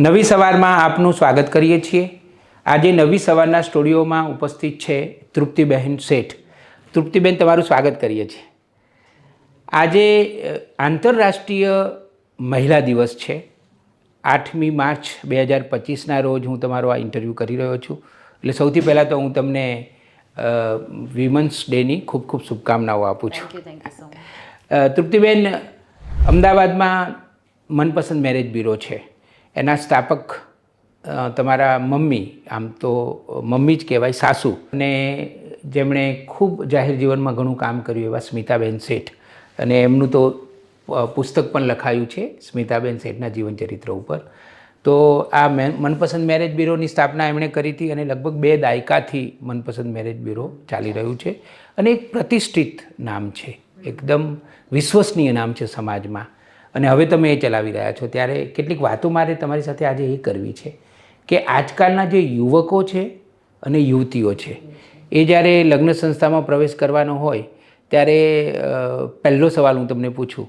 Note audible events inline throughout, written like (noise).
નવી સવારમાં આપનું સ્વાગત કરીએ છીએ. આજે નવી સવારના સ્ટુડિયોમાં ઉપસ્થિત છે તૃપ્તિબહેન શેઠ. તૃપ્તિબેન તમારું સ્વાગત કરીએ છીએ. આજે આંતરરાષ્ટ્રીય મહિલા દિવસ છે. આઠમી માર્ચ બે હજાર પચીસના રોજ હું તમારો આ ઇન્ટરવ્યૂ કરી રહ્યો છું. એટલે સૌથી પહેલાં તો હું તમને વિમન્સ ડેની ખૂબ ખૂબ શુભકામનાઓ આપું છું. તૃપ્તિબેન અમદાવાદમાં મનપસંદ મેરેજ બ્યુરો છે. એના સ્થાપક તમારા મમ્મી, આમ તો મમ્મી જ કહેવાય, સાસુ. અને જેમણે ખૂબ જાહેર જીવનમાં ઘણું કામ કર્યું એવા સ્મિતાબેન શેઠ. અને એમનું તો પુસ્તક પણ લખાયું છે, સ્મિતાબેન શેઠના જીવન ચરિત્ર ઉપર. તો આ મેન મનપસંદ મેરેજ બ્યુરોની સ્થાપના એમણે કરી હતી અને લગભગ બે દાયકાથી મનપસંદ મેરેજ બ્યુરો ચાલી રહ્યું છે. અને એક પ્રતિષ્ઠિત નામ છે. એકદમ વિશ્વસનીય નામ છે સમાજમાં. અને હવે તમે એ ચલાવી રહ્યા છો. ત્યારે કેટલીક વાતો મારે તમારી સાથે આજે એ કરવી છે કે આજકાલના જે યુવકો છે અને યુવતીઓ છે, એ જ્યારે લગ્ન સંસ્થામાં પ્રવેશ કરવાનો હોય, ત્યારે પહેલો સવાલ હું તમને પૂછું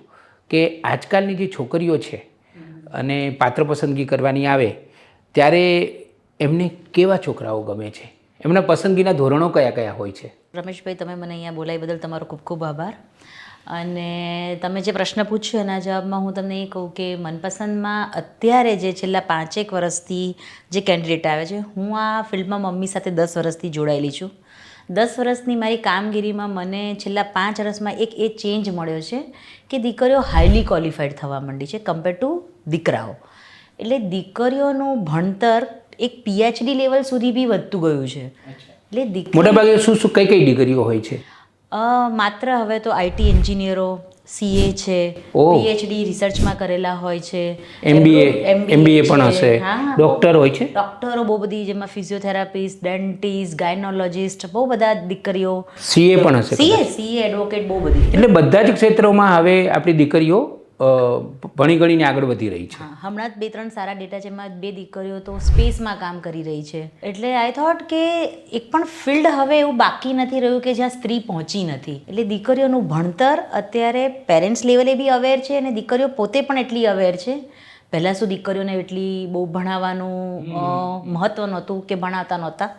કે આજકાલની જે છોકરીઓ છે અને પાત્ર પસંદગી કરવાની આવે, ત્યારે એમને કેવા છોકરાઓ ગમે છે? એમના પસંદગીના ધોરણો કયા કયા હોય છે? રમેશભાઈ, તમે મને અહીંયા બોલાવી બદલ તમારો ખૂબ ખૂબ આભાર. અને તમે જે પ્રશ્ન પૂછ્યો એના જવાબમાં હું તમને એ કહું કે મનપસંદમાં અત્યારે જે છેલ્લા પાંચેક વર્ષથી જે કેન્ડિડેટ આવે છે હું આ ફિલ્ડમાં મમ્મી સાથે દસ વર્ષથી જોડાયેલી છું. દસ વર્ષની મારી કામગીરીમાં મને છેલ્લા પાંચ વર્ષમાં એક એ ચેન્જ મળ્યો છે કે દીકરીઓ હાઈલી ક્વોલિફાઈડ થવા માંડી છે કમ્પેર ટુ દીકરાઓ. એટલે દીકરીઓનું ભણતર એક પીએચડી લેવલ સુધી બી વધતું ગયું છે. એટલે મોટાભાગે શું શું કઈ કઈ ડિગ્રીઓ હોય છે? માત્ર હવે તો આઈટી એન્જિનિયરો સીએ છે પીએચડી રિસર્ચમાં કરેલા હોય છે એમબીએ એમબીએ પણ હશે. ડોક્ટર હોય છે? ડોક્ટરો બહુ બધી જેમાં ફિઝિયોથેરાપિસ્ટ ડેન્ટિસ્ટ ગાયનોલોજિસ્ટ બહુ બધા દીકરીઓ સીએ પણ હશે સીએ સીએ એડવોકેટ બહુ બધી. એટલે બધા જ ક્ષેત્રોમાં હવે આપણી દીકરીઓ ભણી ગણીને આગળ વધી રહી છે. હમણાં જ બે ત્રણ સારા ડેટા છે એમાં બે દીકરીઓ તો સ્પેસમાં કામ કરી રહી છે. એટલે આઈ થોટ કે એક પણ ફિલ્ડ હવે એવું બાકી નથી રહ્યું કે જ્યાં સ્ત્રી પહોંચી નથી. એટલે દીકરીઓનું ભણતર અત્યારે પેરેન્ટ્સ લેવલે બી અવેર છે અને દીકરીઓ પોતે પણ એટલી અવેર છે. પહેલાં શું દીકરીઓને એટલી બહુ ભણાવવાનું મહત્ત્વ નહોતું કે ભણાવતા નહોતા.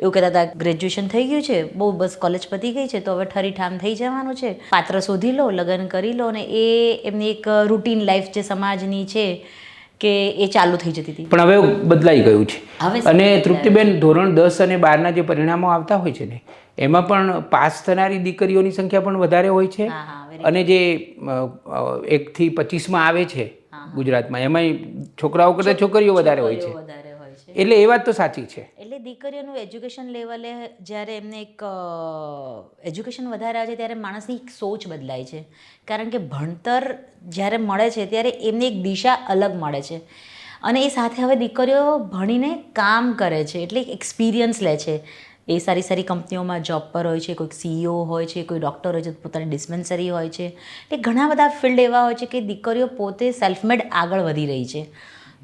એવું કહેતા હતા ગ્રેજ્યુએશન થઈ ગયું છે બહુ બસ કોલેજ પતી ગઈ છે તો હવે ઠરીઠામ થઈ જવાનું છે. પાત્ર શોધી લો લગ્ન કરી લો અને એ એમની એક રૂટીન લાઈફ જે સમાજની છે કે એ ચાલુ થઈ જતી હતી. પણ હવે બદલાઈ ગયું છે. અને તૃપ્તિબેન ધોરણ દસ અને બારના જે પરિણામો આવતા હોય છે ને એમાં પણ પાસ થનારી દીકરીઓની સંખ્યા પણ વધારે હોય છે. અને જે એકથી પચીસમાં આવે છે ગુજરાતમાં એમાંય છોકરાઓ કરતાં છોકરીઓ વધારે હોય છે. એટલે એ વાત તો સાચી છે. એટલે દીકરીઓનું એજ્યુકેશન લેવલે જ્યારે એમને એક એજ્યુકેશન વધારે આવે છે ત્યારે માણસની એક સોચ બદલાય છે. કારણ કે ભણતર જ્યારે મળે છે ત્યારે એમને એક દિશા અલગ મળે છે. અને એ સાથે હવે દીકરીઓ ભણીને કામ કરે છે, એટલે એક્સપિરિયન્સ લે છે. એ સારી સારી કંપનીઓમાં જોબ પર હોય છે, કોઈક સીઈઓ હોય છે, કોઈ ડૉક્ટર હોય છે, પોતાની ડિસ્પેન્સરી હોય છે. એ ઘણા બધા ફિલ્ડ એવા હોય છે કે દીકરીઓ પોતે સેલ્ફમેડ આગળ વધી રહી છે.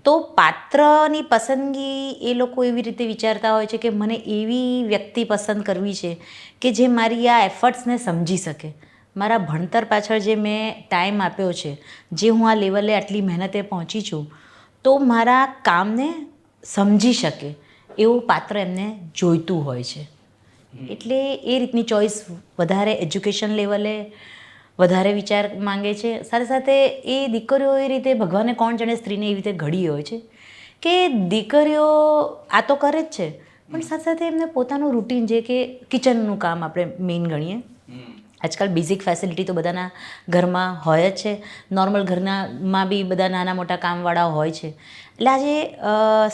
તો પાત્રની પસંદગી એ લોકો એવી રીતે વિચારતા હોય છે કે મને એવી વ્યક્તિ પસંદ કરવી છે કે જે મારી આ એફર્ટ્સને સમજી શકે. મારા ભણતર પાછળ જે મેં ટાઈમ આપ્યો છે જે હું આ લેવલે આટલી મહેનતે પહોંચી છું તો મારા કામને સમજી શકે એવું પાત્ર એમને જોઈતું હોય છે. એટલે એ રીતની ચોઈસ વધારે એજ્યુકેશન લેવલે વધારે વિચાર માંગે છે. સાથે સાથે એ દીકરીઓ એ રીતે ભગવાને કોણ જાણે સ્ત્રીને એવી રીતે ઘડી હોય છે કે દીકરીઓ આ તો કરે જ છે. પણ સાથે સાથે એમને પોતાનું રૂટીન જે કે કિચનનું કામ આપણે મેઇન ગણીએ. આજકાલ બેઝિક ફેસિલિટી તો બધાના ઘરમાં હોય જ છે. નોર્મલ ઘરનામાં બી બધા નાના મોટા કામવાળા હોય છે. એટલે આજે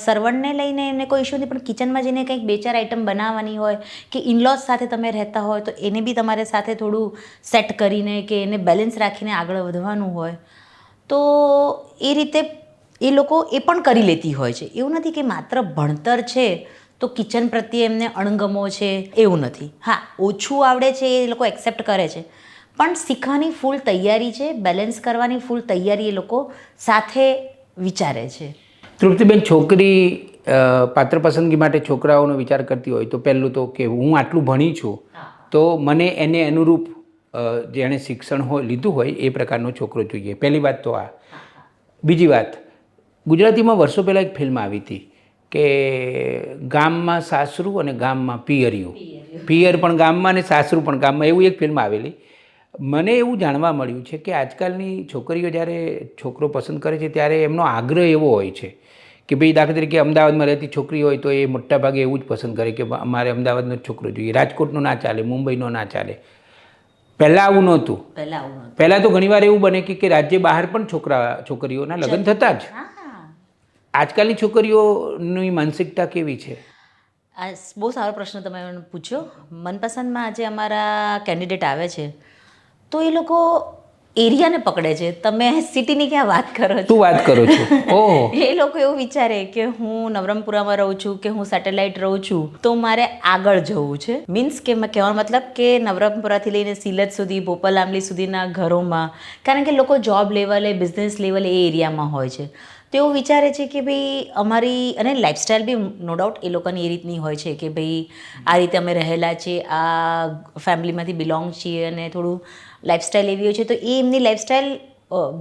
સર્વન્ટને લઈને એને કોઈ ઇશ્યુ નથી, પણ કિચનમાં જઈને કંઈક બે ચાર આઈટમ બનાવવાની હોય કે ઇનલોસ સાથે તમે રહેતા હોય, તો એને બી તમારે સાથે થોડું સેટ કરીને કે એને બેલેન્સ રાખીને આગળ વધવાનું હોય. તો એ રીતે એ લોકો એ પણ કરી લેતી હોય છે. એવું નથી કે માત્ર ભણતર છે, તો કિચન પ્રત્યે એમને અણગમો છે, એવું નથી. હા, ઓછું આવડે છે એ લોકો એક્સેપ્ટ કરે છે. પણ શીખવાની ફૂલ તૈયારી છે બેલેન્સ કરવાની ફૂલ તૈયારી એ લોકો સાથે વિચારે છે. તૃપ્તિબેન છોકરી પાત્ર પસંદગી માટે છોકરાઓનો વિચાર કરતી હોય તો પહેલું તો કે હું આટલું ભણી છું તો મને એને અનુરૂપ જેણે શિક્ષણ હોય લીધું હોય એ પ્રકારનો છોકરો જોઈએ. પહેલી વાત તો આ. બીજી વાત ગુજરાતીમાં વર્ષો પહેલાં એક ફિલ્મ આવી હતી કે ગામમાં સાસરું અને ગામમાં પિયરિયું. પિયર પણ ગામમાં અને સાસરું પણ ગામમાં એવું એક ફિલ્મ આવેલી. મને એવું જાણવા મળ્યું છે કે આજકાલની છોકરીઓ જ્યારે છોકરો પસંદ કરે છે ત્યારે એમનો આગ્રહ એવો હોય છે કે ભાઈ દાખલા તરીકે અમદાવાદમાં રહેતી છોકરી હોય તો એ મોટા ભાગે એવું જ પસંદ કરે કે અમારે અમદાવાદનો જ છોકરો જોઈએ. રાજકોટનો ના ચાલે મુંબઈનો ના ચાલે. પહેલાં આવું નહોતું. પહેલા પહેલાં તો ઘણીવાર એવું બને કે કે રાજ્ય બહાર પણ છોકરા છોકરીઓના લગ્ન થતા જ. આજકાલની છોકરીઓની માનસિકતા કેવી છે? આ બહુ સારો પ્રશ્ન તમે પૂછ્યો. મનપસંદમાં આજે અમારા કેન્ડિડેટ આવે છે. તો એ લોકો એરિયાને પકડે છે. તમે સિટીની ક્યાં વાત કરો છો? તું વાત કરો છો. (laughs) એ લોકો એવું વિચારે કે હું નવરંગપુરામાં રહું છું કે હું સેટેલાઇટ રહું છું તો મારે આગળ જવું છે. મીન્સ કે મેં કહેવાનો મતલબ કે નવરંગપુરાથી લઈને સિલત સુધી ભોપાલ આંબલી સુધીના ઘરોમાં કારણ કે લોકો જોબ લેવલે બિઝનેસ લેવલે એ એરિયામાં હોય છે. તો એવું વિચારે છે કે ભાઈ અમારી અને લાઇફસ્ટાઈલ બી નો ડાઉટ એ લોકોની એ રીતની હોય છે કે ભાઈ આ રીતે અમે રહેલા છીએ આ ફેમિલીમાંથી બિલોંગ છીએ અને થોડું લાઇફસ્ટાઈલ એવી હોય છે તો એ એમની લાઇફસ્ટાઈલ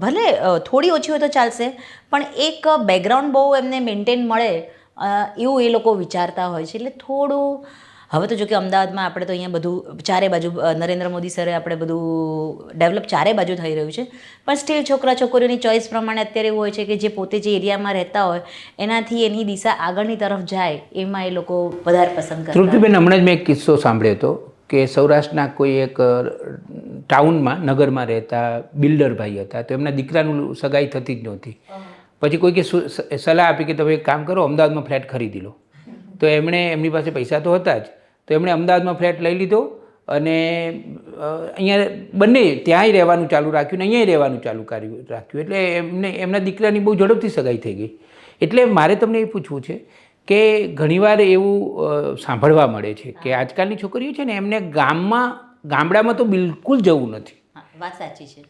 ભલે થોડી ઓછી હોય તો ચાલશે પણ એક બેકગ્રાઉન્ડ બહુ એમને મેન્ટેન મળે એવું એ લોકો વિચારતા હોય છે. એટલે થોડું હવે તો જો કે અમદાવાદમાં આપણે તો અહીંયા બધું ચારે બાજુ નરેન્દ્ર મોદી સરે આપણે બધું ડેવલપ ચારે બાજુ થઈ રહ્યું છે પણ સ્ટીલ છોકરા છોકરીઓની ચોઈસ પ્રમાણે અત્યારે એવું હોય છે કે જે પોતે જે એરિયામાં રહેતા હોય એનાથી એની દિશા આગળની તરફ જાય એમાં એ લોકો વધારે પસંદ કરે તૃપ્તિબેન હમણાં જ મેં એક કિસ્સો સાંભળ્યો હતો. કે સૌરાષ્ટ્રના કોઈ એક ટાઉનમાં નગરમાં રહેતા બિલ્ડર ભાઈ હતા તો એમના દીકરાનું સગાઈ થતી જ નહોતી. પછી કોઈ કે સલાહ આપી કે તમે એક કામ કરો અમદાવાદમાં ફ્લેટ ખરીદી લો. તો એમણે એમની પાસે પૈસા તો હતા જ તો એમણે અમદાવાદમાં ફ્લેટ લઈ લીધો અને અહીંયા બંને ત્યાંય રહેવાનું ચાલુ રાખ્યું ને અહીંયા રહેવાનું ચાલુ કર્યું રાખ્યું. એટલે એમને એમના દીકરાની બહુ ઝડપથી સગાઈ થઈ ગઈ. એટલે મારે તમને એ પૂછવું છે કે ઘણીવાર એવું સાંભળવા મળે છે કે આજકાલની છોકરીઓ છે ને એમને ગામમાં ગામડામાં તો બિલકુલ જવું નથી. વાત સાચી છે.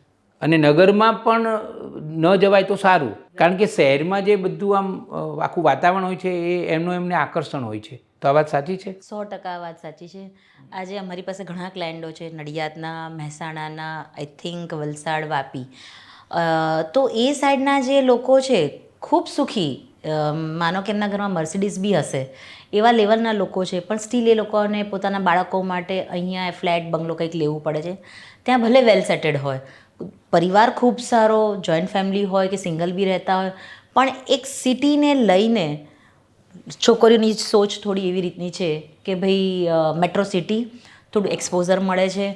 અને નગરમાં પણ ન જવાય તો સારું. કારણ કે શહેરમાં જે બધું આમ આખું વાતાવરણ હોય છે એ એમનું એમને આકર્ષણ હોય છે. તો આ વાત સાચી છે? સો ટકા વાત સાચી છે. આજે અમારી પાસે ઘણા ક્લાયન્ટો છે નડિયાદના મહેસાણાના આઈ થિંક વલસાડ વાપી. તો એ સાઈડના જે લોકો છે ખૂબ સુખી માનો કે એમના ઘરમાં મર્સિડીઝ બી હશે, એવા લેવલના લોકો છે, પણ સ્ટીલ એ લોકોને પોતાના બાળકો માટે અહીંયા ફ્લેટ બંગલો કંઈક લેવું પડે છે. ત્યાં ભલે વેલ સેટેડ હોય, પરિવાર ખૂબ સારો જોઈન્ટ ફેમિલી હોય કે સિંગલ બી રહેતા હોય, પણ એક સિટીને લઈને છોકરીઓની સોચ થોડી એવી રીતની છે કે ભાઈ મેટ્રો સિટી થોડું એક્સપોઝર મળે છે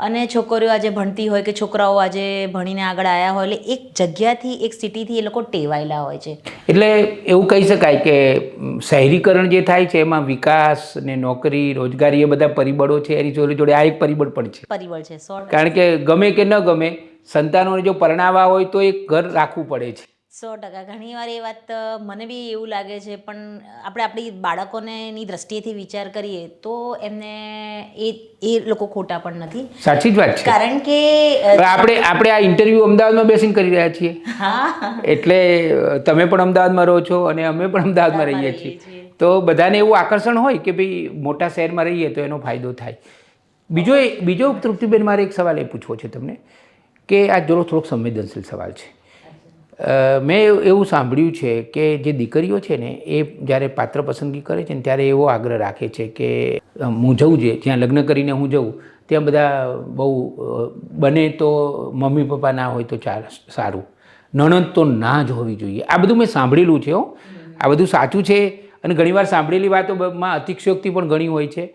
અને છોકરીઓ આજે ભણતી હોય કે છોકરાઓ આજે ભણીને આગળ આવ્યા હોય એટલે એક જગ્યાથી એક સિટીથી એ લોકો ટેવાયેલા હોય છે. એટલે એવું કહી શકાય કે શહેરીકરણ જે થાય છે એમાં વિકાસ ને નોકરી રોજગારી એ બધા પરિબળો છે. એની જોડે જોડે આ એક પરિબળ પણ છે. પરિબળ છે કારણ કે ગમે કે ન ગમે સંતાનોને જો પરણાવવા હોય તો એક ઘર રાખવું પડે છે. સો ટકા. ઘણીવાર એ વાત મને બી એવું લાગે છે પણ આપણે આપણી બાળકોને એની દ્રષ્ટિએથી વિચાર કરીએ તો એમને એ એ લોકો ખોટા પણ નથી. સાચી જ વાત છે. કારણ કે આપણે આપણે આ ઇન્ટરવ્યૂ અમદાવાદમાં બેસીને કરી રહ્યા છીએ. હા. એટલે તમે પણ અમદાવાદમાં રહો છો અને અમે પણ અમદાવાદમાં રહીએ છીએ. તો બધાને એવું આકર્ષણ હોય કે ભાઈ મોટા શહેરમાં રહીએ તો એનો ફાયદો થાય. બીજો બીજો તૃપ્તિબેન મારે એક સવાલ એ પૂછવો છે તમને કે આ થોડોક સંવેદનશીલ સવાલ છે. મેં એવું- સાંભળ્યું છે કે જે દીકરીઓ છે ને, એ જ્યારે પાત્ર પસંદગી કરે છે ને, ત્યારે એવો આગ્રહ રાખે છે કે હું જવું છે જ્યાં લગ્ન કરીને હું જઉં, ત્યાં બધા બહુ બને તો મમ્મી પપ્પા ના હોય તો ચાલ, સારું. નણંદ તો ના જ હોવી જોઈએ. આ બધું મેં સાંભળેલું છે હો. આ બધું સાચું છે અને ઘણીવાર સાંભળેલી વાતોમાં અતિશયોક્તિ પણ ઘણી હોય છે.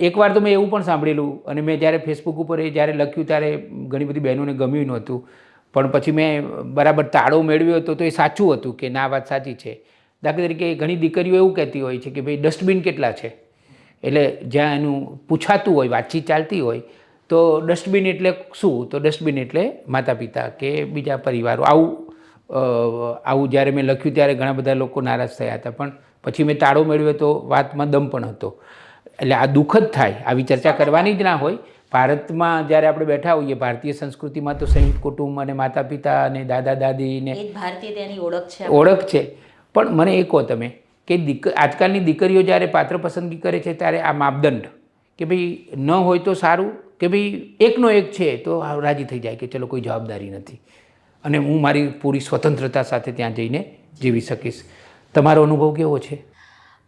એકવાર તો મેં એવું પણ સાંભળેલું અને મેં જ્યારે ફેસબુક ઉપર એ જ્યારે લખ્યું ત્યારે ઘણી બધી બહેનોને ગમ્યું નહોતું. પણ પછી મેં બરાબર તાળો મેળવ્યો હતો તો એ સાચું હતું કે ના વાત સાચી છે. દાખલા તરીકે ઘણી દીકરીઓ એવું કહેતી હોય છે કે ભાઈ, ડસ્ટબિન કેટલા છે? એટલે જ્યાં એનું પૂછાતું હોય, વાતચીત ચાલતી હોય, તો ડસ્ટબિન એટલે શું? તો ડસ્ટબિન એટલે માતા પિતા કે બીજા પરિવારો. આવું આવું જ્યારે મેં લખ્યું ત્યારે ઘણા બધા લોકો નારાજ થયા હતા. પણ પછી મેં તાળો મેળવ્યો તો વાતમાં દમ પણ હતો. એટલે આ દુઃખદ થાય. આવી ચર્ચા કરવાની જ ના હોય. ભારતમાં જ્યારે આપણે બેઠા હોઈએ ભારતીય સંસ્કૃતિમાં તો સંયુક્ત કુટુંબ અને માતા પિતા અને દાદા દાદી ને ભારતીય તેની ઓળખ છે ઓળખ છે. પણ મને એ કહો તમે કે દીક આજકાલની દીકરીઓ જ્યારે પાત્ર પસંદગી કરે છે ત્યારે આ માપદંડ કે ભાઈ ન હોય તો સારું કે ભાઈ એકનો એક છે તો રાજી થઈ જાય કે ચલો કોઈ જવાબદારી નથી. અને હું મારી પૂરી સ્વતંત્રતા સાથે ત્યાં જઈને જીવી શકીશ. તમારો અનુભવ કેવો છે?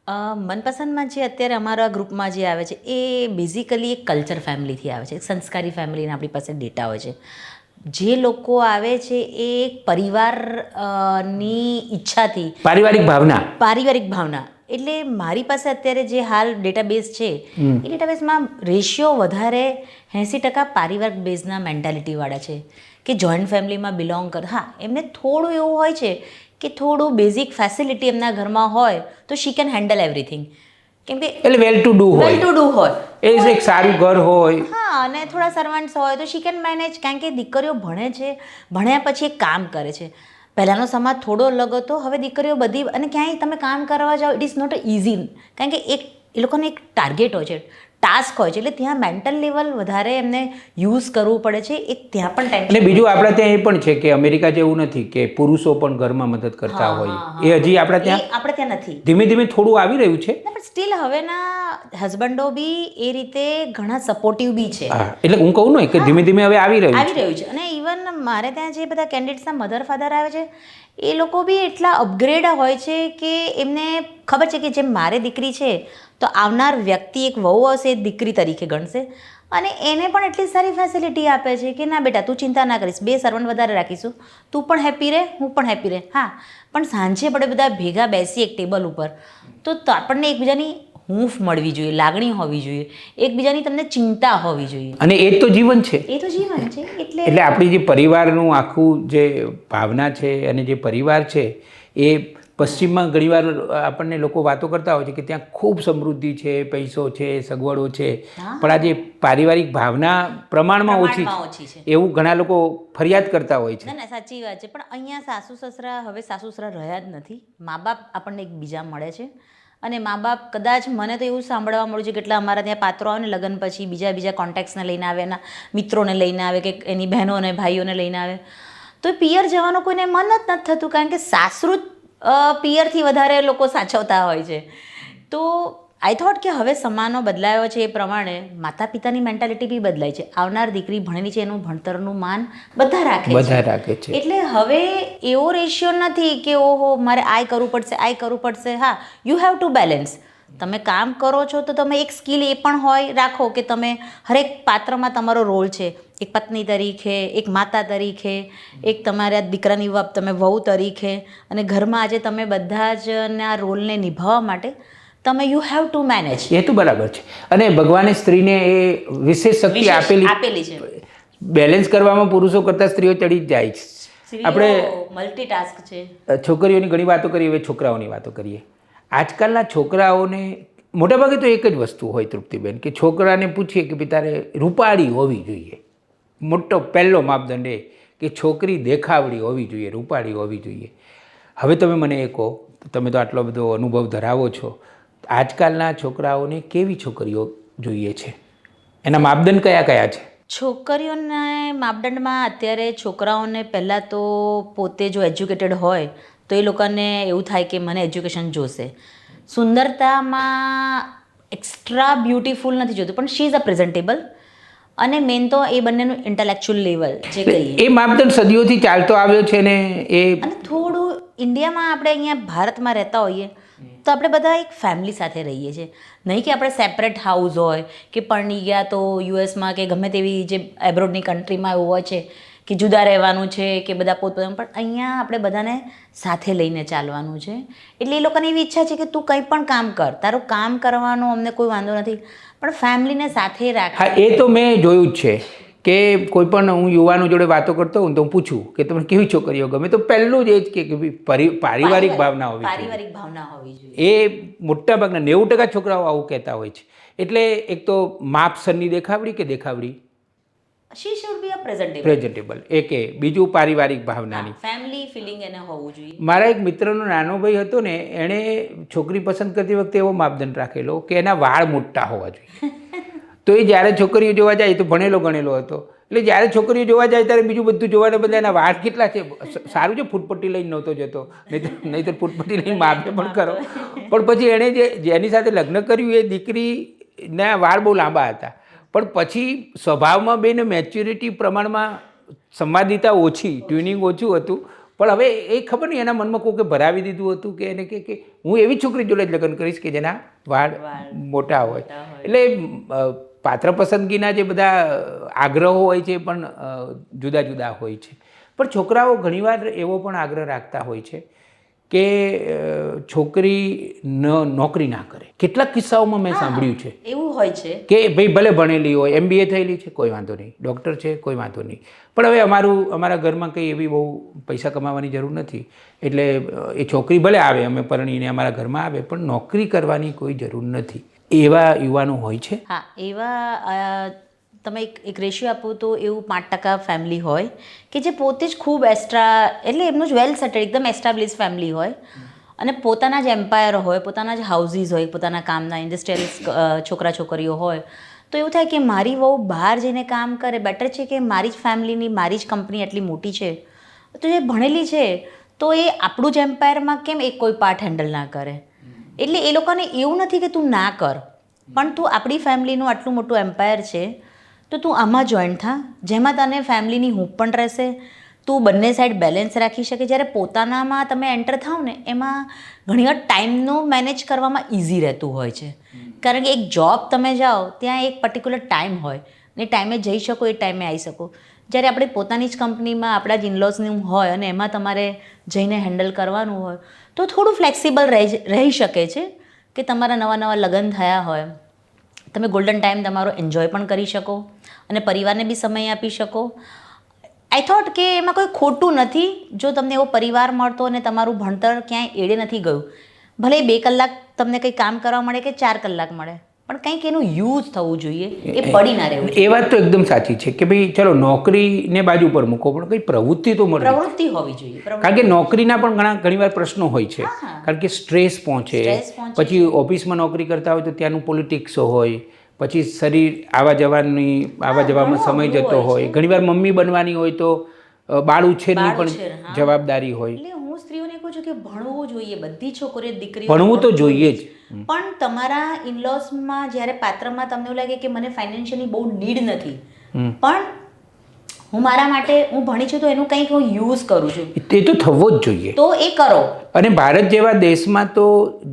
મનપસંદમાં જે અત્યારે અમારા ગ્રુપમાં જે આવે છે એ બેઝિકલી એક કલ્ચર ફેમિલીથી આવે છે એક સંસ્કારી ફેમિલીના આપણી પાસે ડેટા હોય છે. જે લોકો આવે છે એ એક પરિવારની ઈચ્છાથી પારિવારિક ભાવના. પારિવારિક ભાવના. એટલે મારી પાસે અત્યારે જે હાલ ડેટાબેઝ છે એ ડેટાબેઝમાં રેશિયો વધારે એંસી ટકા પારિવારિક બેઝના મેન્ટાલિટીવાળા છે. કે જોઈન્ટ ફેમિલીમાં બિલોંગ કર હા એમને થોડું એવું હોય છે કે થોડું બેઝિક ફેસિલિટી એમના ઘરમાં હોય તો શી કેન હેન્ડલ એવરીથિંગ કેમ કે એટલે well to do well to do હોય. એ એક સારું ઘર હોય. હા અને થોડા સર્વન્ટ્સ હોય તો શી કેન મેનેજ કારણ કે દીકરીઓ ભણે છે ભણ્યા પછી એક કામ કરે છે. પહેલાંનો સમાજ થોડો અલગ હતો હવે દીકરીઓ બધી અને ક્યાંય તમે કામ કરવા જાઓ ઇટ ઇઝ નોટ ઇઝી કારણ કે એક એ લોકોને એક ટાર્ગેટ હોય છે. ટાસ્ક હોય છે એટલે ત્યાં મેન્ટલ લેવલ વધારે એમને યુઝ કરવું પડે છે એક ત્યાં પણ અને ટેન્શન બીજું આપણા ત્યાં એ પણ છે કે અમેરિકા જેવું નથી કે પુરુષો પણ ઘરમાં મદદ કરતા હોય. એ હજી આપણા ત્યાં આપણે ત્યાં નથી. ધીમે ધીમે થોડું આવી રહ્યું છે. પણ સ્ટીલ હવેના હસબન્ડો બી એ રીતે ઘણા સપોર્ટિવ બી છે. એટલે હું કહું ને કે ધીમે ધીમે હવે આવી રહ્યું આવી રહ્યું છે. અને ઇવન મારે ત્યાં જે બધા કેન્ડિડેટ્સના મધર ફાધર આવે છે, એ લોકો બી એટલા અપગ્રેડ હોય છે કે એમને ખબર છે કે જેમ મારે દીકરી છે, તો આવનાર વ્યક્તિ એક વહુ હશે એ દીકરી તરીકે ગણશે. અને એને પણ એટલી સારી ફેસિલિટી આપે છે કે ના બેટા, તું ચિંતા ના કરીશ, બે સર્વન્ટ વધારે રાખીશું. તું પણ હેપી રહે, હું પણ હેપી રહે. હા, પણ સાંજે આપણે બધા ભેગા બેસી એક ટેબલ ઉપર. તો આપણને એકબીજાની હૂંફ મળવી જોઈએ લાગણી હોવી જોઈએ એકબીજાની તમને ચિંતા હોવી જોઈએ. અને એ તો જીવન છે. એ તો જીવન છે એટલે એટલે આપણી જે પરિવારનું આખું જે ભાવના છે અને જે પરિવાર છે એ પશ્ચિમમાં ઘણીવાર આપણને લોકો વાતો કરતા હોય છે કે ત્યાં ખૂબ સમૃદ્ધિ છે પૈસો છે સગવડો છે. પણ આ જે પારિવારિક ભાવના પ્રમાણમાં ઓછી છે એવું ઘણા લોકો ફરિયાદ કરતા હોય છે. ના સાચી વાત છે. પણ અહીંયા સાસુ સસરા હવે સાસુ સસરા રહ્યા જ નથી. મા બાપ આપણને એક બીજા મળે છે. અને મા બાપ કદાચ મને તો એવું સાંભળવા મળ્યું છે કેટલા અમારા ત્યાં પાત્રો આવે ને લગ્ન પછી બીજા બીજા કોન્ટેક્ટ્સને લઈને આવે, એના મિત્રોને લઈને આવે કે એની બહેનો અને ભાઈઓને લઈને આવે. તો પિયર જવાનું કોઈને મન જ નથી થતું કારણ કે સાસરું જ પિયરથી વધારે લોકો સાચવતા હોય છે. તો આઈ થોટ કે હવે સમાનો બદલાયો છે એ પ્રમાણે માતા પિતાની મેન્ટાલિટી બી બદલાય છે. આવનાર દીકરી ભણેલી છે એનું ભણતરનું માન બધા રાખે છે. બધા રાખે છે. એટલે હવે એવો રેશિયો નથી કે ઓહો મારે આય કરવું પડશે આય કરવું પડશે. હા યુ હેવ ટુ બેલેન્સ તમે કામ કરો છો તો તમે એક સ્કિલ એ પણ હોય રાખો કે તમે હરેક પાત્રમાં તમારો રોલ છે. એક પત્ની તરીકે એક માતા તરીકે એક તમારા દીકરાની તમે વહુ તરીકે. અને ઘરમાં આજે તમે બધા જ ના રોલને નિભાવવા માટે તમે યુ હેવ ટુ મેનેજ એ તો બરાબર છે. અને ભગવાને સ્ત્રીને એ વિશેષ શક્તિ આપેલી આપેલી છે. બેલેન્સ કરવામાં પુરુષો કરતાં સ્ત્રીઓ ચડી જ જાય છે. આપણે મલ્ટીટાસ્ક છે. છોકરીઓની ઘણી વાતો કરીએ હવે છોકરાઓની વાતો કરીએ. આજકાલના છોકરાઓને મોટાભાગે તો એક જ વસ્તુ હોય તૃપ્તિબેન કે છોકરાને પૂછીએ કે ભઈ તારે રૂપાળી હોવી જોઈએ. મોટો પહેલો માપદંડ એ કે છોકરી દેખાવડી હોવી જોઈએ રૂપાળી હોવી જોઈએ. હવે તમે મને એ કહો તમે તો આટલો બધો અનુભવ ધરાવો છો. આજકાલના છોકરાઓને કેવી છોકરીઓ જોઈએ છે? એના માપદંડ કયા કયા છે? છોકરીઓને માપદંડમાં અત્યારે છોકરાઓને પહેલાં તો પોતે જો એજ્યુકેટેડ હોય તો એ લોકોને એવું થાય કે મને એજ્યુકેશન જોશે. સુંદરતામાં એક્સ્ટ્રા બ્યુટીફુલ નથી જોતું પણ શી ઇઝ અ પ્રેઝન્ટેબલ અને મેન તો એ બંનેનું ઇન્ટેલેક્ચ્યુઅલ લેવલ જે કહીએ. એ માપદંડ સદીઓથી ચાલતો આવ્યો છે ને એ અને થોડું ઇન્ડિયામાં આપણે અહીંયા ભારતમાં રહેતા હોઈએ, તો આપણે બધા એક ફેમિલી સાથે રહીએ છીએ. નહીં કે આપણે સેપરેટ હાઉસ હોય, કે પરણી ગયા તો યુએસમાં કે ગમે તેવી જે એબ્રોડની કન્ટ્રીમાં એવું હોય છે, કે જુદા રહેવાનું છે, કે બધા પોતપોતાનું, પણ અહીંયા આપણે બધાને સાથે લઈને ચાલવાનું છે. એટલે એ લોકોની એવી ઈચ્છા છે કે તું કંઈ પણ કામ કર. તારું કામ કરવાનો અમને કોઈ વાંધો નથી, પણ ફેમિલીને સાથે રાખ એ તો મેં જોયું જ છે. કે કોઈ પણ હું યુવાનો જોડે વાતો કરતો હોઉં તો હું પૂછું કે તમને કેવી છોકરીઓ ગમે? તો પહેલું જ એ જ કે પારિવારિક ભાવના હોવી પારિવારિક ભાવના હોવી જોઈએ. એ મોટાભાગના નેવું ટકા છોકરાઓ આવું કહેતા હોય છે. એટલે એક તો માપસરની દેખાવડી કે દેખાવડી? She should be a presentable presentable એ કે બીજું પારિવારિક ભાવનાની. ફેમિલી ફિલિંગ એને હોવું જોઈએ. મારા એક મિત્રનો નાનો ભાઈ હતો ને એણે છોકરી પસંદ કરતી વખતે એવો માપદંડ રાખેલો કે એના વાળ મોટા હોવા જોઈએ. (laughs) તો એ જ્યારે છોકરીઓ જોવા જાય તો ભણેલો ગણેલો હતો. એટલે જ્યારે છોકરીઓ જોવા જાય ત્યારે બીજું બધું જોવાને બદલે એના વાળ કેટલા છે? સારું છે ફૂટપટ્ટી લઈને નહોતો જતો. નહીં નહીં તો ફૂટપટ્ટી લઈને માપે પણ કરો. પણ પછી એણે જે જેની સાથે લગ્ન કર્યું એ દીકરીના વાળ બહુ લાંબા હતા. પણ પછી સ્વભાવમાં બેને મેચ્યુરિટી પ્રમાણમાં સંવાદિતા ઓછી ટ્યુનિંગ ઓછું હતું. પણ હવે એ ખબર નહીં એના મનમાં કોઈ કે ભરાવી દીધું હતું કે એને કે હું એવી છોકરી જોડે જ લગ્ન કરીશ કે જેના વાળ મોટા હોય. એટલે પાત્ર પસંદગીના જે બધા આગ્રહો હોય છે એ પણ જુદા જુદા હોય છે. પણ છોકરાઓ ઘણીવાર એવો પણ આગ્રહ રાખતા હોય છે કે છોકરી ન નોકરી ના કરે. કેટલાક કિસ્સાઓમાં મેં સાંભળ્યું છે એવું હોય છે. કે ભાઈ ભલે ભણેલી હોય એમબીએ થયેલી છે કોઈ વાંધો નહીં. ડૉક્ટર છે કોઈ વાંધો નહીં. પણ હવે અમારું અમારા ઘરમાં કંઈ એવી બહુ પૈસા કમાવાની જરૂર નથી. એટલે એ છોકરી ભલે આવે અમે પરણીને અમારા ઘરમાં આવે પણ નોકરી કરવાની કોઈ જરૂર નથી. એવા યુવાનો હોય છે? હા, એવા તમે એક એક રેશિયો આપો તો એવું પાંચ ટકા ફેમિલી હોય કે જે પોતે જ ખૂબ એક્સ્ટ્રા એટલે એમનું જ વેલ સેટેડ એકદમ એસ્ટાબ્લિશ ફેમિલી હોય. અને પોતાના જ એમ્પાયર હોય, પોતાના જ હાઉસીસ હોય, પોતાના કામના ઇન્ડસ્ટ્રીયલ છોકરા છોકરીઓ હોય. તો એવું થાય કે મારી વહુ બહાર જઈને કામ કરે બેટર છે કે મારી જ ફેમિલીની મારી જ કંપની એટલી મોટી છે? તો જે ભણેલી છે, તો એ આપણું જ એમ્પાયરમાં કેમ એક કોઈ પાર્ટ હેન્ડલ ના કરે? એટલે એ લોકોને એવું નથી કે તું ના કર પણ તું આપણી ફેમિલીનું આટલું મોટું એમ્પાયર છે તો તું આમાં જોઈન્ટ થા. જેમાં તને ફેમિલીની હૂંફ પણ રહેશે. તું બંને સાઈડ બેલેન્સ રાખી શકે. જ્યારે પોતાનામાં તમે એન્ટર થાવ ને એમાં ઘણીવાર ટાઈમનું મેનેજ કરવામાં ઇઝી રહેતું હોય છે. કારણ કે એક જોબ તમે જાઓ ત્યાં એક પર્ટિક્યુલર ટાઈમ હોય. ને ટાઈમે જઈ શકો એ ટાઈમે આવી શકો. જ્યારે આપણે પોતાની જ કંપનીમાં આપણા જ ઇનલોઝનું હોય અને એમાં તમારે જઈને હેન્ડલ કરવાનું હોય, તો થોડું ફ્લેક્સિબલ રહી શકે છે કે તમારા નવા નવા લગ્ન થયા હોય. તમે ગોલ્ડન ટાઈમ તમારો એન્જોય પણ કરી શકો અને પરિવારને બી સમય આપી શકો. આઈ થોટ કે એમાં કોઈ ખોટું નથી, જો તમને એવો પરિવાર મળતો અને તમારું ભણતર ક્યાંય એડે નથી ગયું, ભલે બે કલાક તમને કંઈ કામ કરવા મળે કે ચાર કલાક મળે પણ કંઈક એનું યુઝ થવું જોઈએ એ પડી ના રહેવું એ વાત તો એકદમ સાચી છે કે ભાઈ ચલો નોકરીને બાજુ પર મૂકો પણ કંઈ પ્રવૃત્તિ તો મળે પ્રવૃત્તિ હોવી જોઈએ કારણ કે નોકરીના પણ ઘણા ઘણીવાર પ્રશ્નો હોય છે. કારણ કે સ્ટ્રેસ પહોંચે પછી ઓફિસમાં નોકરી કરતા હોય તો ત્યાંનું પોલિટિક્સ હોય પછી શરીર આવા જવાની આવા જવામાં સમય જતો હોય ઘણીવાર મમ્મી બનવાની હોય તો બાળ ઉછેરની પણ જવાબદારી હોય. એટલે હું સ્ત્રીઓને કહું છું કે ભણવું જોઈએ. બધી છોકરીઓ દીકરી ભણવું તો જોઈએ જ. પણ તમારા ઇનલોસમાં જ્યારે પાત્રમાં તમને એવું લાગે કે મને ફાઇનાન્શિયલી બહુ નીડ નથી પણ હું મારા માટે હું ભણી છું તો એનું કંઈક હું યુઝ કરું છું. એ તો થવો જ જોઈએ. તો એ કરો. અને ભારત જેવા દેશમાં તો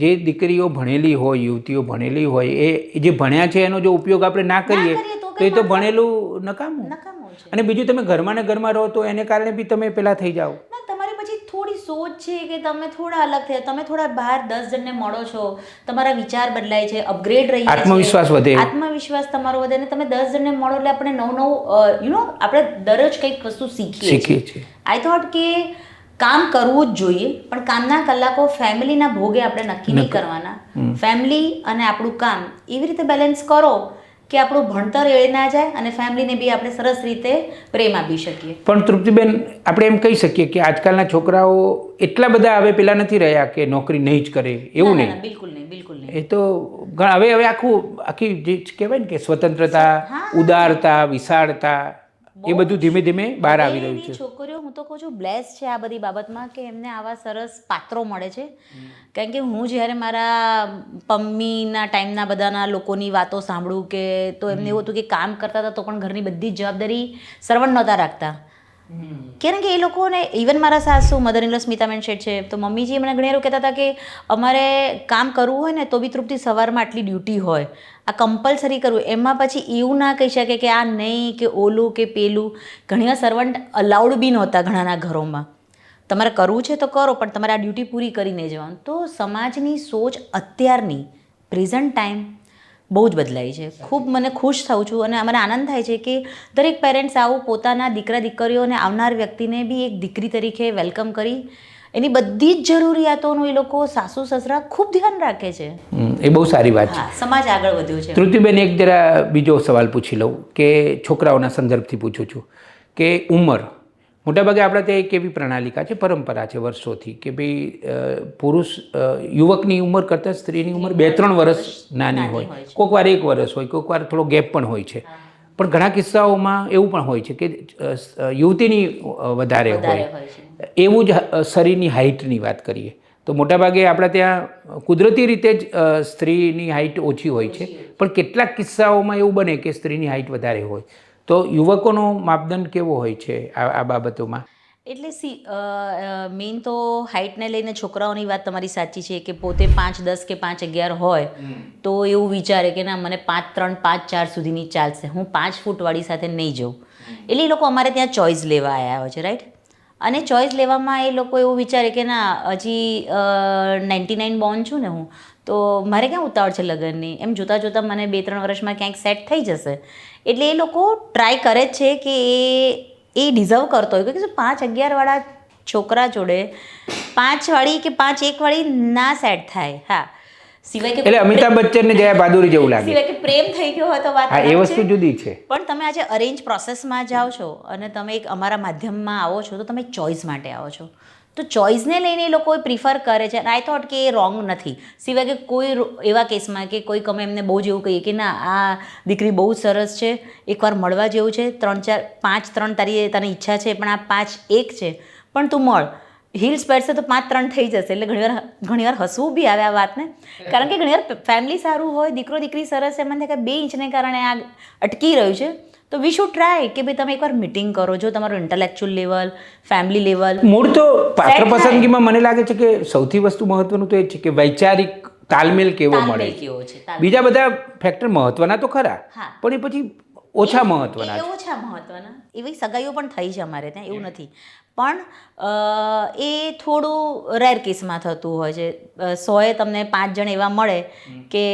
જે દીકરીઓ ભણેલી હોય યુવતીઓ ભણેલી હોય એ જે ભણ્યા છે એનો જો ઉપયોગ આપણે ના કરીએ તો એ તો ભણેલું નકામું. નકામો અને બીજું તમે ઘરમાં ને ઘરમાં રહો તો એને કારણે બી તમે પેલા થઈ જાઓ. સોચ છે કે તમે થોડા અલગ થયા તમે થોડા બહાર દસ જણને મળો છો તમારા વિચાર બદલાય છે અપગ્રેડ રહી આત્મવિશ્વાસ વધે. આત્મવિશ્વાસ તમારો વધે અને તમે દસ જણને મળો એટલે આપણે નવું નવું યુ નો આપણે દરરોજ કંઈક વસ્તુ શીખીએ શીખીએ છીએ. આઈ થોટ કે કામ કરવું જ જોઈએ પણ કામના કલાકો ફેમિલીના ભોગે આપણે નક્કી નહીં કરવાના. ફેમિલી અને આપણું કામ એવી રીતે બેલેન્સ કરો કે આપણું ભણતર એળે ના જાય અને ફેમિલીને બી આપણે સરસ રીતે પ્રેમ આપી શકીએ. પણ તૃપ્તિબેન આપણે એમ કહી શકીએ કે આજકાલના છોકરાઓ એટલા બધા હવે પેલા નથી રહ્યા કે નોકરી નહીં જ કરે એવું નહીં? બિલકુલ નહીં બિલકુલ નહીં. એ તો હવે હવે આખું આખી જે કહેવાય ને કે સ્વતંત્રતા ઉદારતા વિશાળતા એ બધું ધીમે ધીમે બહાર આવી રહ્યું છે. છોકરીઓ હું તો કહું છું બ્લેસ છે આ બધી બાબતમાં કે એમને આવા સરસ પાત્રો મળે છે. કારણ કે હું જ્યારે મારા પમ્મીના ટાઈમના બધાના લોકોની વાતો સાંભળું કે તો એમને એવું હતું કે કામ કરતા હતા તો પણ ઘરની બધી જવાબદારી સરવણ નહોતા રાખતા. કારણ કે એ લોકોને ઇવન મારા સાસુ મધર ઇનલો સ્મિતાબેન શેઠ છે, તો મમ્મીજી મને ઘણી એવું કહેતા હતા કે અમારે કામ કરવું હોય ને તો બી તૃપ્તિ સવારમાં આટલી ડ્યુટી હોય. આ કમ્પલસરી કરવું. એમાં પછી એવું ના કહી શકે કે આ નહીં, કે ઓલું, કે પેલું. ઘણીવાર સર્વન્ટ અલાઉડ બી નહોતા ઘણાના ઘરોમાં. તમારે કરવું છે તો કરો, પણ તમારે આ ડ્યુટી પૂરી કરીને જવાનું. તો સમાજની સોચ અત્યારની પ્રેઝન્ટ ટાઈમ બહુ જ બદલાઈ છે. ખૂબ મને ખુશ થાઉં છું અને મને આનંદ થાય છે કે દરેક પેરેન્ટ્સ આવું પોતાના દીકરા દીકરીઓને આવનાર વ્યક્તિને બી એક દીકરી તરીકે વેલકમ કરી. એની બધી જ જરૂરિયાતોનું એ લોકો સાસુ સસરા ખૂબ ધ્યાન રાખે છે. એ બહુ સારી વાત છે. સમાજ આગળ વધ્યો છે. તૃપ્તિબેન એક જરા બીજો સવાલ પૂછી લઉં કે છોકરાઓના સંદર્ભથી પૂછું છું કે ઉંમર મોટાભાગે આપણા ત્યાં એક એવી પ્રણાલિકા છે પરંપરા છે વર્ષોથી કે ભાઈ પુરુષ યુવકની ઉંમર કરતાં સ્ત્રીની ઉંમર બે ત્રણ વર્ષ નાની હોય. કોઈક વાર એક વર્ષ હોય કોઈક વાર થોડો ગેપ પણ હોય છે. પણ ઘણા કિસ્સાઓમાં એવું પણ હોય છે કે યુવતીની વધારે હોય. એવું જ શરીરની હાઇટની વાત કરીએ. તો મોટાભાગે આપણા ત્યાં કુદરતી રીતે જ સ્ત્રીની હાઇટ ઓછી હોય છે. પણ કેટલાક કિસ્સાઓમાં એવું બને કે સ્ત્રીની હાઇટ વધારે હોય. તો યુવકોનો માપદંડ કેવો હોય છે આ આ બાબતોમાં? એટલે સી મેઇન તો હાઇટને લઈને છોકરાઓની વાત તમારી સાચી છે કે પોતે પાંચ દસ કે પાંચ અગિયાર હોય તો એવું વિચારે કે ના મને પાંચ ત્રણ પાંચ ચાર સુધીની ચાલશે. હું પાંચ ફૂટવાળી સાથે નહીં જાઉં. એટલે એ લોકો અમારે ત્યાં ચોઈસ લેવા આવ્યા હોય છે રાઈટ? અને ચોઈસ લેવામાં એ લોકો એવું વિચારે કે ના હજી નાઇન્ટી નાઇન બોર્ન છું ને હું તો મારે ક્યાં ઉતાવળ છે લગ્નની? એમ જોતાં જોતાં મને બે ત્રણ વર્ષમાં ક્યાંક સેટ થઈ જશે. એટલે એ લોકો ટ્રાય કરે છે કે એ એ ડિઝર્વ કરતો હોય. કે પાંચ અગિયારવાળા છોકરા જોડે પાંચવાળી કે પાંચ એકવાળી ના સેટ થાય. હા. સિવાય કે એટલે અમિતાભ બચ્ચન ને જયા બહાદુરી જેવું લાગે. સિવાય કે પ્રેમ થઈ ગયો હોય તો વાત હા એ વસ્તુ. જુદી છે. પણ તમે આજે અરેન્જ પ્રોસેસમાં જાઓ છો અને તમે એક અમારા માધ્યમમાં આવો છો તો તમે ચોઈસ માટે આવો છો. તો ચોઇસને લઈને એ લોકો પ્રિફર કરે છે. આઈ થોટ કે એ રોંગ નથી. સિવાય કે કોઈ એવા કેસમાં કે કોઈક અમે એમને બહુ જ એવું કહીએ કે ના, આ દીકરી બહુ સરસ છે, એકવાર મળવા જેવું છે, ત્રણ ચાર, પાંચ, ત્રણ તારી તને ઈચ્છા છે, પણ આ પાંચ એક છે, પણ તું મળ. હિલ્સ પહેરશે તો પાંચ, ત્રણ થઈ જશે. એટલે ઘણીવાર ઘણીવાર હસવું બી આવે આ વાતને. કારણ કે ઘણીવાર ફેમિલી સારું હોય, દીકરો, દીકરી સરસ મને કે બે ઇંચને કારણે આ અટકી રહ્યું છે. તો વી શુડ ટ્રાય કે ભાઈ તમે એકવાર મિટિંગ કરો જો તમારું ઇન્ટેલેક્ચ્યુઅલ લેવલ ફેમિલી લેવલ મૂળ તો પાત્ર પસંદગીમાં મને લાગે છે કે સૌથી વસ્તુ મહત્વનું તો એ છે કે વૈચારિક તાલમેલ કેવો મળે કેવો બીજા બધા ફેક્ટર મહત્વના તો ખરા પણ એ પછી ઓછા મહત્વના ઓછા મહત્વના. એવી સગાઈઓ પણ થઈ છે અમારે ત્યાં એવું નથી. પણ એ થોડું રેર કેસમાં થતું હોય છે. સોએ તમને પાંચ જણ એવા મળે કે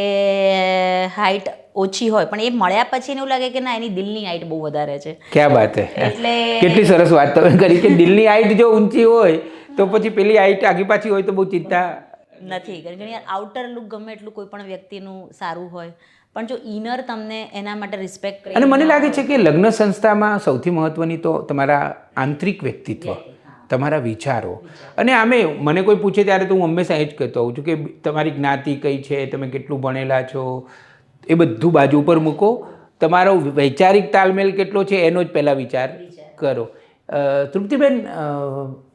હાઈટ ઓછી હોય પણ એ મળ્યા પછી એવું લાગે કે ના એની દિલની હાઈટ બહુ વધારે છે. ક્યાં વાત છે એટલે કેટલી સરસ વાત તમે કરી કે દિલની હાઈટ જો ઊંચી હોય તો પછી પેલી હાઈટ આગી પાછી હોય તો બહુ ચિંતા નથી કારણ કે આઉટર લુક ગમે એટલું કોઈ પણ વ્યક્તિનું સારું હોય. પણ જો ઇનર તમને એના માટે રિસ્પેક્ટ અને મને લાગે છે કે લગ્ન સંસ્થામાં સૌથી મહત્વની તો તમારા આંતરિક વ્યક્તિત્વ તમારા વિચારો. અને આમે મને કોઈ પૂછે ત્યારે તો હું હંમેશા એ જ કહેતો હોઉં છું કે તમારી જ્ઞાતિ કઈ છે તમે કેટલું ભણેલા છો એ બધું બાજુ ઉપર મૂકો. તમારો વૈચારિક તાલમેલ કેટલો છે એનો જ પહેલાં વિચાર કરો. તૃપ્તિબેન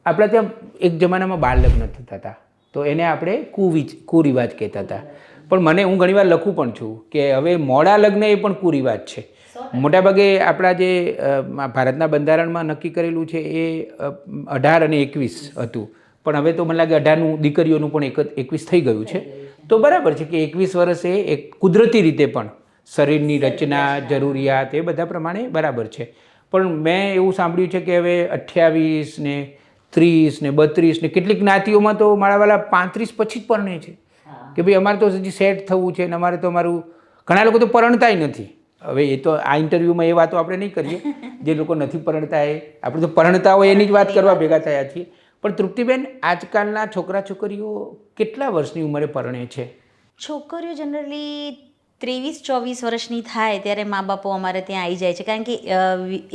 આપણા ત્યાં એક જમાનામાં બાળ લગ્ન થતા હતા. તો એને આપણે કુવિચ કુરિવાજ કહેતા હતા. પણ મને હું ઘણીવાર લખું પણ છું કે હવે મોડા લગ્ન એ પણ કુરિવાજ છે. મોટાભાગે આપણા જે ભારતના બંધારણમાં નક્કી કરેલું છે એ અઢાર અને એકવીસ હતું. પણ હવે તો મને લાગે અઢારનું દીકરીઓનું પણ એક એકવીસ થઈ ગયું છે. તો બરાબર છે કે એકવીસ વર્ષે એક કુદરતી રીતે પણ શરીરની રચના જરૂરિયાત એ બધા પ્રમાણે બરાબર છે. પણ મેં એવું સાંભળ્યું છે કે હવે અઠ્યાવીસ ને ત્રીસ ને બત્રીસ ને કેટલીક જ્ઞાતિઓમાં તો મારા વાલા પાંત્રીસ પછી જ પરણે છે. કે ભાઈ અમારે તો હજી સેટ થવું છે ને અમારે તો અમારું ઘણા લોકો તો પરણતાય નથી. હવે એ તો આ ઇન્ટરવ્યૂમાં એ વાતો આપણે નહીં કરીએ. જે લોકો નથી પરણતા એ આપણે તો પરણતા હોય એની જ વાત કરવા ભેગા થયા છીએ. પણ તૃપ્તિબેન આજકાલના છોકરા છોકરીઓ કેટલા વર્ષની ઉંમરે પરણે છે? છોકરીઓ જનરલી ત્રેવીસ ચોવીસ વર્ષની થાય ત્યારે મા બાપો અમારે ત્યાં આવી જાય છે. કારણ કે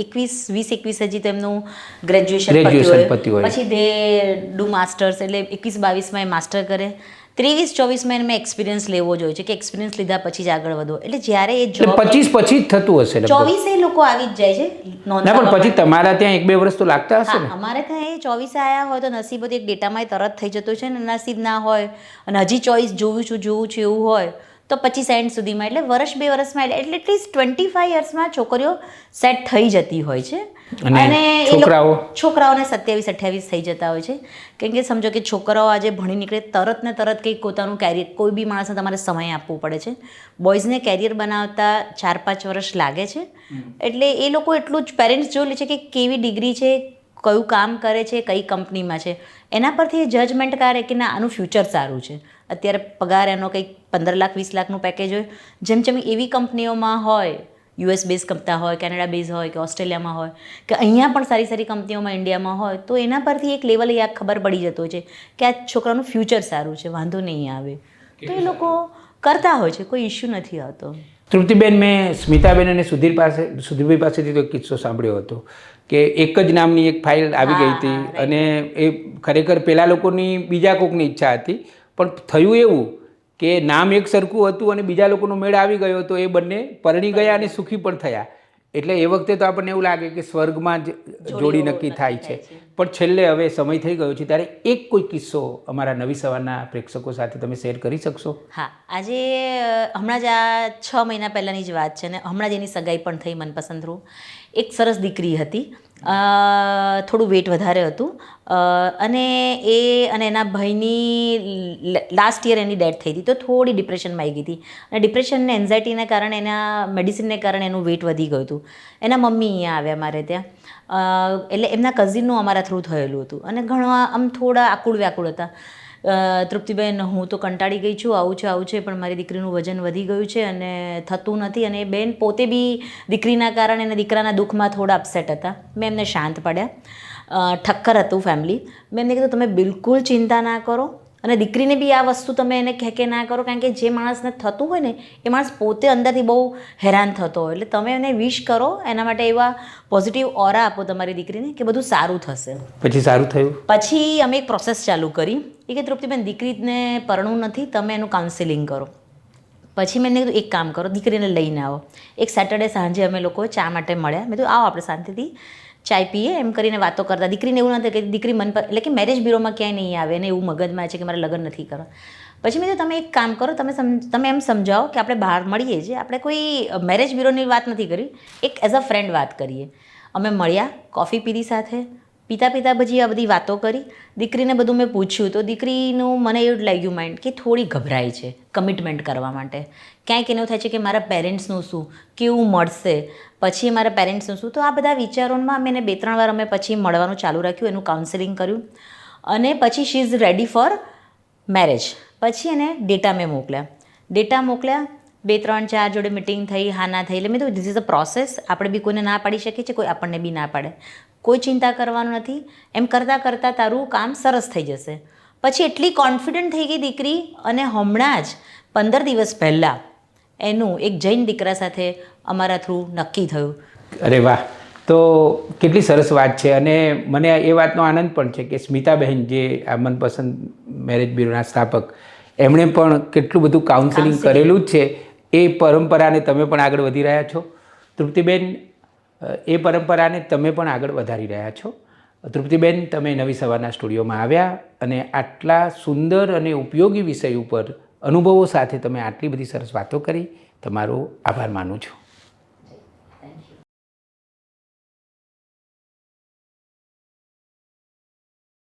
એકવીસ વીસ એકવીસ હજી તો એમનું ગ્રેજ્યુએશન પછી દે ડુ માસ્ટર્સ એટલે એકવીસ બાવીસમાં એ માસ્ટર કરે. ત્રેવીસ ચોવીસ એમને એક્સપિરિયન્સ લેવો જોઈએ છે કે એક્સપિરિયન્સ લીધા પછી જ આગળ વધો. એટલે જ્યારે એ જોબ પચીસ પછી જ થતું હશે ચોવીસ ચોવીસે લોકો આવી જ જાય છે ના પણ પછી તમારા ત્યાં એક બે વર્ષ તો લાગતા હશે ને. અમારે ત્યાં એ ચોવીસે આવ્યા હોય તો નસીબ એક ડેટામાં તરત થઈ જતો છે ને નસીબ ના હોય. અને હજી ચોઈસ જોવું છું જોવું છું એવું હોય. તો પચીસ એન્ડ સુધીમાં. એટલે વર્ષ બે વર્ષમાં એટલે એટલે એટલીસ્ટ ટ્વેન્ટી ફાઈવ યર્સમાં છોકરીઓ સેટ થઈ જતી હોય છે. અને એ છોકરાઓ? છોકરાઓને સત્યાવીસ અઠ્યાવીસ થઈ જતા હોય છે. કેમ કે સમજો કે છોકરાઓ આજે ભણી નીકળે તરત ને તરત કંઈક પોતાનું કેરિયર કોઈ બી માણસને તમારે સમય આપવો પડે છે. બોયઝને કેરિયર બનાવતા ચાર પાંચ વર્ષ લાગે છે. એટલે એ લોકો એટલું જ પેરેન્ટ્સ જોઈ લે છે કે કેવી ડિગ્રી છે કયું કામ કરે છે કઈ કંપનીમાં છે. એના પરથી એ જજમેન્ટ કરે કે ના આનું ફ્યુચર સારું છે. અત્યારે પગાર એનો કંઈક પંદર લાખ વીસ લાખનું પેકેજ હોય. જેમ જેમ એવી કંપનીઓમાં હોય યુએસ બેઝ કંપતા હોય કેનેડા બેઝ હોય કે ઓસ્ટ્રેલિયામાં હોય કે અહીંયા પણ સારી સારી કંપનીઓમાં ઇન્ડિયામાં હોય તો એના પરથી એક લેવલ આ ખબર પડી જતો છે કે આ છોકરાનું ફ્યુચર સારું છે વાંધો નહીં આવે. તો એ લોકો કરતા હોય છે કોઈ ઇશ્યુ નથી આવતો. તૃપ્તિબેન મેં સ્મિતાબેન અને સુધીર પાસે સુધીરભાઈ પાસેથી તો કિસ્સો સાંભળ્યો હતો કે એક જ નામની એક ફાઇલ આવી ગઈ હતી અને એ ખરેખર પેલા લોકોની બીજા કોકની ઈચ્છા હતી. પણ થયું એવું કે નામ એક સરખું હતું અને બીજા લોકોનો મેળ આવી ગયો તો એ બંને પરણી ગયા અને સુખી પણ થયા. એટલે એ વખતે તો આપણને એવું લાગે કે સ્વર્ગમાં જ જોડી નક્કી થાય છે. પણ છેલ્લે હવે સમય થઈ ગયો છે ત્યારે એક કોઈ કિસ્સો અમારા નવી સવારના પ્રેક્ષકો સાથે તમે શેર કરી શકશો? હા આજે હમણાં જ આ છ મહિના પહેલાંની જ વાત છે ને હમણાં જ એની સગાઈ પણ થઈ મનપસંદ રૂ. એક સરસ દીકરી હતી. થોડું વેટ વધારે હતું. અને એ અને એના ભાઈની લાસ્ટ યર એની ડેથ થઈ હતી. તો થોડી ડિપ્રેશનમાં આવી ગઈ હતી. અને ડિપ્રેશનને એન્ઝાઇટીને કારણે એના મેડિસિનને કારણે એનું વેટ વધી ગયું હતું. એના મમ્મી અહીંયા આવ્યા મારે ત્યાં. એટલે એમના કઝિનનું અમારા થ્રુ થયેલું હતું. અને ઘણા આમ થોડા આકુળ વ્યાકુળ હતા. તૃપ્તિબેન, હું તો કંટાળી ગઈ છું, આવું છે આવું છે, પણ મારી દીકરીનું વજન વધી ગયું છે અને થતું નથી અને બેન પોતે બી દીકરીના કારણે અને દીકરાના દુઃખમાં થોડા અપસેટ હતા. મેં એમને શાંત પડ્યા. ઠક્કર હતું ફેમિલી મેં એમને કીધું, તમે બિલકુલ ચિંતા ના કરો. અને દીકરીને બી આ વસ્તુ તમે એને કહે કે ના કરો કારણ કે જે માણસને થતું હોય ને એ માણસ પોતે અંદરથી બહુ હેરાન થતો હોય. એટલે તમે એને વિશ કરો એના માટે એવા પોઝિટિવ ઓરા આપો તમારી દીકરીને કે બધું સારું થશે. પછી સારું થયું? પછી અમે એક પ્રોસેસ ચાલુ કરી. એ કે તૃપ્તિબેન દીકરીને પરણવું નથી તમે એનું કાઉન્સેલિંગ કરો. પછી મેં એને કીધું એક કામ કરો દીકરીને લઈને આવો. એક સેટરડે સાંજે અમે લોકો ચા માટે મળ્યા. મેં કીધું આવો આપણે શાંતિથી ચાય પીએ, એમ કરીને વાતો કરતા. દીકરીને એવું નથી કે દીકરી મન પર એટલે કે મેરેજ બ્યુરોમાં ક્યાંય નહીં આવે ને એવું મગજમાં છે કે મારે લગ્ન નથી કરવા. પછી મેં તમે એક કામ કરો, તમે સમ તમે એમ સમજાવો કે આપણે બહાર મળીએ છીએ. આપણે કોઈ મેરેજ બ્યુરોની વાત નથી કરી. એક એઝ અ ફ્રેન્ડ વાત કરીએ. અમે મળ્યા કોફી પીધી સાથે. પિતા પિતા પછી આ બધી વાતો કરી. દીકરીને બધું મેં પૂછ્યું તો દીકરીનું મને એવું લાગ્યું માઇન્ડ કે થોડી ગભરાય છે કમિટમેન્ટ કરવા માટે. ક્યાંક એને થાય છે કે મારા પેરેન્ટ્સનું શું, કેવું મળશે? પછી મારા પેરેન્ટ્સનું શું? તો આ બધા વિચારોમાં એને બે ત્રણ વાર અમે પછી મળવાનું ચાલુ રાખ્યું, એનું કાઉન્સેલિંગ કર્યું. અને પછી she is ready for marriage પછી એને ડેટા મેં મોકલ્યા. ડેટા મોકલ્યા, બે ત્રણ ચાર જોડે મિટિંગ થઈ, હા, ના થઈ. એટલે મેં તો ધીસ ઇઝ અ પ્રોસેસ આપણે બી કોઈને ના પાડી શકીએ છીએ, કોઈ આપણને બી ના પાડે. કોઈ ચિંતા કરવાનું નથી. એમ કરતાં કરતાં તારું કામ સરસ થઈ જશે. પછી એટલી કોન્ફિડન્ટ થઈ ગઈ દીકરી અને હમણાં જ પંદર દિવસ પહેલાં એનું એક જૈન દીકરા સાથે અમારા થ્રુ નક્કી થયું. અરે વાહ. તો કેટલી સરસ વાત છે અને મને એ વાતનો આનંદ પણ છે કે સ્મિતાબહેન જે આ મનપસંદ મેરેજ બ્યુરોના સ્થાપક એમણે પણ કેટલું બધું કાઉન્સેલિંગ કરેલું જ છે. એ પરંપરાને તમે પણ આગળ વધી રહ્યા છો. તૃપ્તિબેન એ પરંપરાને તમે પણ આગળ વધારી રહ્યા છો. તૃપ્તિબેન તમે નવી સવારના સ્ટુડિયોમાં આવ્યા અને આટલા સુંદર અને ઉપયોગી વિષય ઉપર અનુભવો સાથે તમે આટલી બધી સરસ વાતો કરી. તમારો આભાર માનું છું.